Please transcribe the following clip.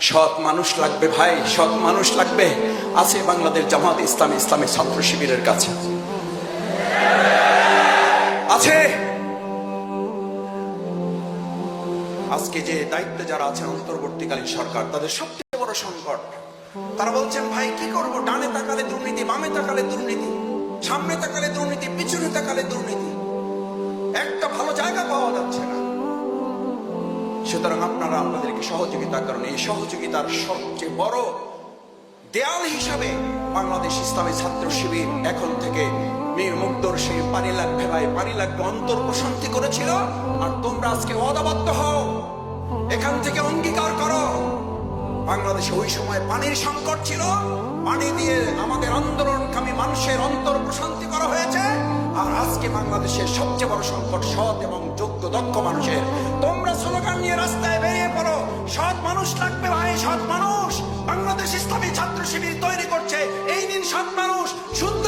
সৎ মানুষ লাগবে ভাই, সৎ মানুষ লাগবে। আছে বাংলাদেশ জামাত ইসলামী ইসলামী ছাত্র শিবিরের কাছে। আছে। আজকে যে দায়িত্বে যারা আছেন, অন্তর্বর্তীকালীন সরকার, তাদের সবচেয়ে বড় সংকট। তারা বলছেন, ভাই, কি করব? ডানে তাকালে দুর্নীতি, বামে তাকালে দুর্নীতি, সামনে তাকালে দুর্নীতি, পিছনে তাকালে দুর্নীতি। একটা ভালো জায়গা পাওয়া যাচ্ছে না। সুতরাং আপনারা আপনাদেরকে সহযোগিতা করেন এই সহযোগিতার সবচেয়ে বড় দেয়াল হিসাবে বাংলাদেশ ইসলামী ছাত্র শিবির এখন থেকে পানি লাগবে ভাই পানি লাগবে অন্তর প্রশান্তি করেছিল। আর তোমরা আজকে অদাবদ্ধ হও। এখান থেকে অঙ্গীকার করো। বাংলাদেশে ওই সময় পানির সংকট ছিল। পানি দিয়ে আমাদের আন্দোলনকামী মানুষের অন্তর প্রশান্তি করা হয়েছে। আর আজকে বাংলাদেশের সবচেয়ে বড় সংকট সৎ এবং যোগ্য দক্ষ মানুষের নিয়ে রাস্তায় বেরিয়ে পড়ো। সৎ মানুষ লাগবে ভাই, সৎ মানুষ। বাংলাদেশ ইসলামী ছাত্র শিবির তৈরি করছে। এই দিন সৎ মানুষ শুদ্ধ